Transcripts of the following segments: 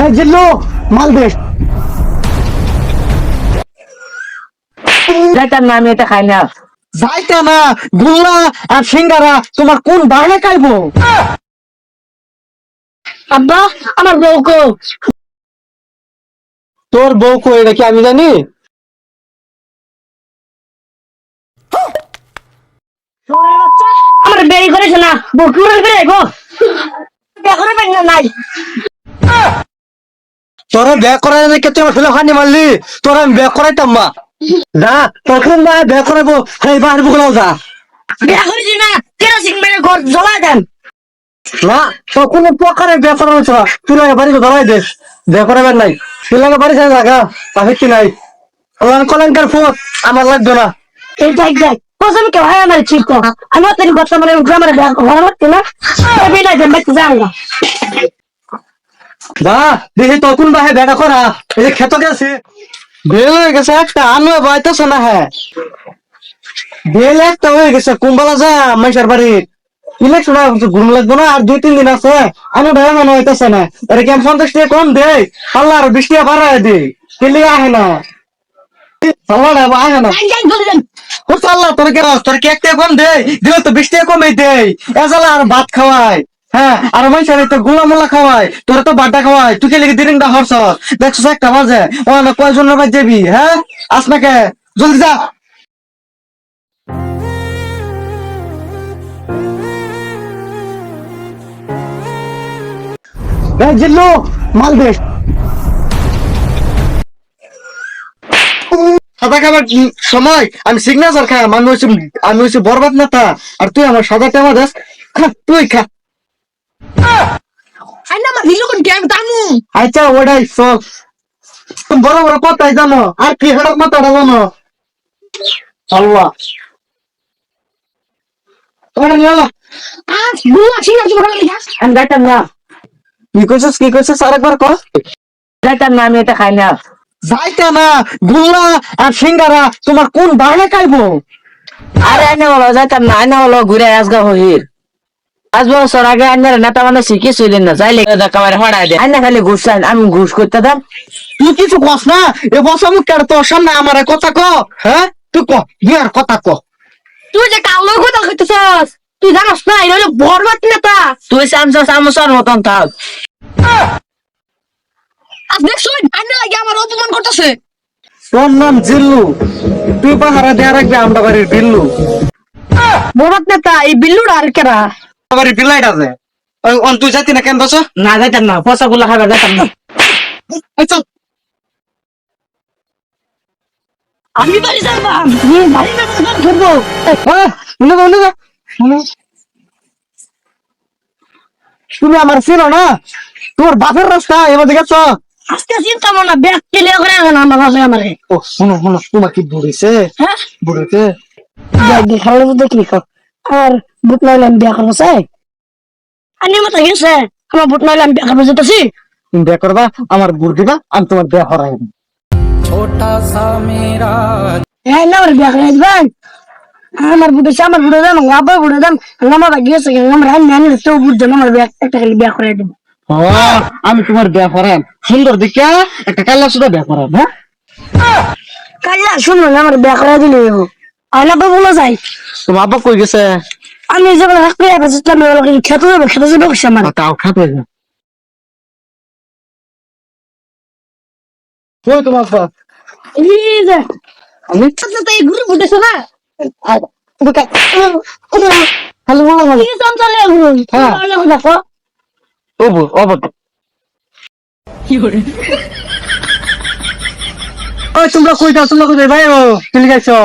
এই জিল্লু মাল দে। যাইতাম না আমি এটা খাই না। যাইতা না গুল্লা আর সিঙ্গারা তোমার কোন বাগানে খাইবো? আব্বা আমার বউকো তোর বউ কই এটা কি আমি জানি? আমার বেরি করেছে না বউ কুড়াল করে গো দেখো না নাই। তোরা বিয়ে করাই নাকি তুই আমার খানি মারলি? তোরা আমি বিয়ে করাইতাম মা। না তখন না বিয়ে করাইবো এই বাহির বুকলাও যা। বিয়া করেছি না কেরোসিন মেরে ঘর জ্বলা দেন? না তো কোনো প্রকারে বিয়ে করানো ছিল তুই লাগে বাড়িতে ধরাই দে। বিয়ে করাবেন নাই। তুই লাগে বাড়ি ছেড়ে জায়গা পাখিটি নাই? আমার কলঙ্কার ফুট আমার লাগবে না। এই কসম আমার ঠিক আমি কথা মানে গ্রামের ঘর না। বা দেখি তখন বা হ্যাঁ বেটা করা এই যে খেত গেছে। বেল হয়ে গেছে একটা বাইতেছে না হ্যাঁ বেল একটা হয়ে গেছে কুম্বালা যা মাইসার বাড়ির ইলেকশন ঘুম লাগবো না আর দুই তিন দিন আছে। আমি ভাই মনে হইতেছে না। এটা কেমন পঞ্চাশ টাকা কম দে আল্লাহ আর বিশ টাকা বাড়ায় দে কেলি আহে না? আল্লাহ আহে না। তোর কে তোর কি এক টাকা কম দে দিলে তো বিশ টাকা কমে দে এজালা আর ভাত খাওয়াই হ্যাঁ আর মাইসার তো গোলা মোলা তো তুই হরস? দেখছ ও না যাবি হ্যাঁ? আস না কে? জলদি যা। মাল সাদা সময়, আমি সিগনেচার খাই আমি হচ্ছে আমি হচ্ছে বরবাদ নেতা, আর তুই আমার সাদা টেমা দাস। খা, তুই খা। আচ্ছা ওটাই সব বড় বড় কথাই জানো? আর কি হেডক মাথাটা জানো? চলবা কি বড় কি আরেকবার কর যাইতাম না আমি এটা খাই না। যাইতা না। গুল্লা আর সিঙ্গারা তোমার কোন বাগানে খাইবো? আরে আইনে বলো যাইতাম না। আইনে বলো ঘুরে আসগা হহির। পাঁচ বছর আগে আইনের নেতা মানে শিখে ছিলেন না চাইলে কামারে হড়াই দে। আইনা খালি ঘুষ চাই আমি ঘুষ করতে দাম তুই কিছু কস না এ বসা মুখ কার তোর সামনে আমার কথা ক হ্যাঁ? তুই ক বিয়ার কথা ক। তুই যে কালো কথা কইতেছস? তুই জানাস না এটা হলো বরবাদ নেতা। তুই চামচ চামচর মতন থাক। আজ দেখছ আন্না লাগে আমার অপমান করতেছে। তোর নাম জিল্লু। তুই পাহারা দেয়া রাখবি আমরা বাড়ির বিল্লু। বরবাদ নেতা এই বিল্লুর আর কেরা? বাড়ির বিলাইট আছে। অন তুই যাতি না কেন বস না যাইতাম না পয়সা গুলো খাবার যাইতাম না। আমি বাড়ি যাব। আমি বাড়ি যাব ধরবো। শুনে যাও শুনে যাও শুনে তুমি আমার ছিল না? তোর বাপের রাস্তা এবার দেখেছ আজকে চিন্তা মনে ব্যাগ কেলে করে আমার ভাবে আমারে। ও শুনো শুনো তোমার কি বুড়িছে বুড়িছে দেখালে দেখলি আর বুট নাইলে আমি বিয়া করব চাই? আনি মতো গেছে। আমার বুট নাইলে আমি বিয়া করব যেতেছি। তুমি বিয়ে করবা আমার বুড় দিবা আমি তোমার বিয়ে হরাই হ্যাঁ না আমার বিয়া করে দিবেন আমার বুটে আমার বুটে দাম আবার বুটে দাম আমার গেছে আমার রান নানি তো বুট দাম আমার বিয়া একটা খালি বিয়া করে দেবো আমি তোমার বিয়ে করাম সুন্দর দেখে একটা কাল্লা সুদা বিয়ে করাম হ্যাঁ? কাল্লা শুনলো না আমার বিয়া করে দিলে আয়না তো বলে যাই তোমার আব্বা কই গেছে? আমি যখন যাব খেতে যাব খেতে যাব আমার? তাও খাতে কই তোমার আব্বা? এই যে আমি তো এই ঘুরে ফুটেছে না। হ্যালো বলো কি চলে ঘুরে হ্যাঁ। দেখো। ওবো ওবো ওই তোমরা কই যাও তোমরা কই যাও? ভাই ও চলে গেছো।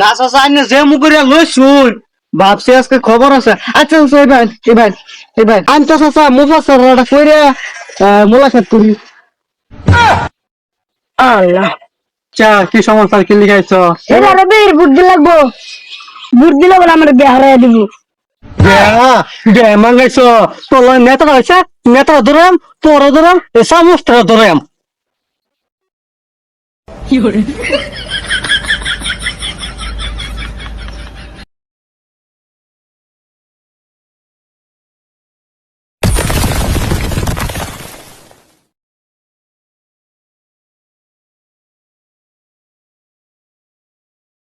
না চাচা আইনে যে মুগুরিয়া লই শুন ভাবছি আজকে খবর আছে। আচ্ছা আচ্ছা এই ভাই এই ভাই এই ভাই আমি তো চাচা মুফাসসার রাটা কইরে মোলাকাত করি। আল্লাহ। চা কি সমস্যা কি লিখাইছো? এবারে বের বুদ্ধি লাগবো। বুদ্ধি লাগবে আমার বিয়া হারাই দিব। মাঙ্গাইছো? তোর নেতা হয়েছে? নেতা ধরাম তোর ধরাম এ সমস্ত ধরাম।